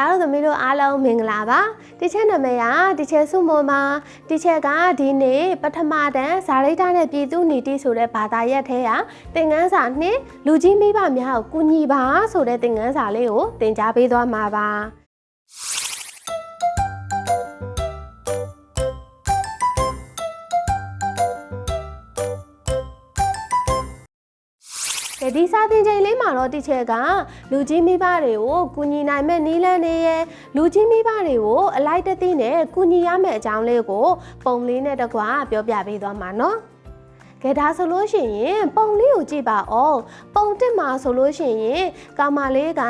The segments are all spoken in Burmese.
ဒါတို့သမီးတို့အားလုံးမင်္ဂလာပါတီချဲနာမည်ကတီချဲစုမောမှာတီချဲကဒီနေ့ပထမတန်းဇာရိတာနဲ့ပြည်သူနီတိဆိုတဲ့ဘာသာရပ်ထဲကသင်ခန်းစာနှင့်လူကြီးမိဘများကိုကူညီပါဆိုတဲ့သင်ခန်းစာလေးကိုသင်ကြားပေးသွားမှာပါ ဒီစာသင်ချိန်လေးမှာတော့တီချဲကလူကြီးမိဘတွေကိုကူညီနိုင်မဲ့နီးလန်းနေရဲ့လူကြီးမိဘတွေကိုအလိုက်တသိနဲ့ကူညီရမယ့်အကြောင်းလေးကိုပုံလေးနဲ့တကွာပြောပြပေးသွားမှာနော်ကဲဒါဆိုလို့ရှိရင်ပုံလေးကိုကြည့်ပါအောင်ပုံတစ်မှာဆိုလို့ရှိရင်ကောင်မလေးက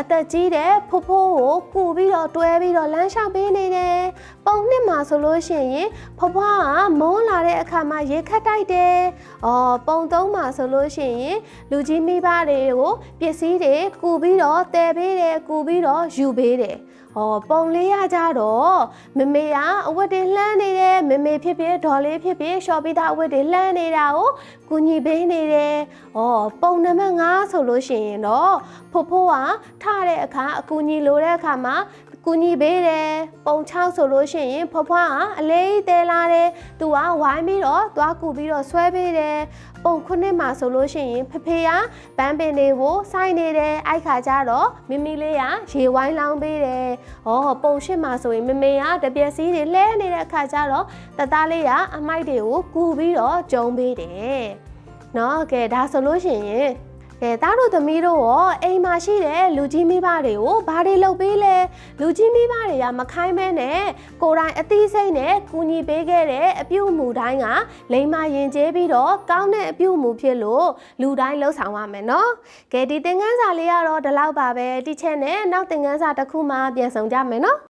အသက်ကြီးတဲ့ဖိုးဖိုးကိုကူပြီးတော့တွဲပြီးတော့လမ်းလျှောက်ပေးနေတယ်ပုံနှစ် မှာဆိုလို့ရှိရင်ဖွားဖွားကမုန်းလာတဲ့အခါမှာရေခတ်တိုက်တယ်အော်ပုံသုံးမှာဆိုလို့ရှိရင်လူကြီးမိဘတွေကိုပစ္စည်းတွေကူပြီးတော့တည်ပေးတယ်ကူပြီးတော့ယူပေးတယ်ဟောပုံလေးရကြတော့မမေကအဝတ်တွေလှမ်းနေတယ်မမေဖြစ်ဖြစ်ဒေါ်လေးဖြစ်ဖြစ်ရှော့ပြီးသားအဝတ်တွေလှမ်းနေတာကိုကူညီပေးနေတယ်။ဩပုံနံပါတ်5ဆိုလို့ရှိရင်တော့ဖိုးဖိုးကထတဲ့အခါအကူညီလိုတဲ့အခါမှာကူညီပေးတယ်ပုံ6ဆိုလို့ရှိရင်ဖွားဖွားကအလေးတဲလာတယ်သူကဝိုင်းပြီးတော့သွားကူပြီးတော့ဆွဲပေးတယ်ပုံခုနှစ်မှာဆိုလို့ရှိရင်ဖဖေကပန်းပင်တွေကိုစိုက်နေတယ်အိုက်ခါကျတော့မိမိလေးကရေဝိုင်းလောင်းပေးတယ်ဟောပုံရှစ်မှာဆိုရင်မမေကတပြက်စီးတွေလဲနေတဲ့အခါကျတော့တသားလေးကအမိုက်တွေကိုကူပြီးတော့ဂျုံပေးတယ် နော်ကဲဒါဆိုလို့ရှိရင်ကဲသားတို့သမီးတို့ရောအိမ်မှာရှိတဲ့လူကြီးမိဘတွေကိုဘာတွေလုပ်ပေးလဲလူကြီးမိဘတွေကမခိုင်းမဲနဲ့ကိုယ်တိုင်အသိစိတ်နဲ့ကူညီပေးခဲ့တဲ့အပြုအမူတိုင်းကလိမ္မာရင်ကျေးပြီးတော့ကောင်းတဲ့အပြုအမူဖြစ်လို့လူတိုင်းလှုပ်ဆောင်ရမယ်နော်ကဲဒီသင်ခန်းစာလေးကတော့ဒီလောက်ပါပဲတိချက်နဲ့နောက်သင်ခန်းစာတစ်ခုမှပြန်ဆောင်ကြမယ်နော်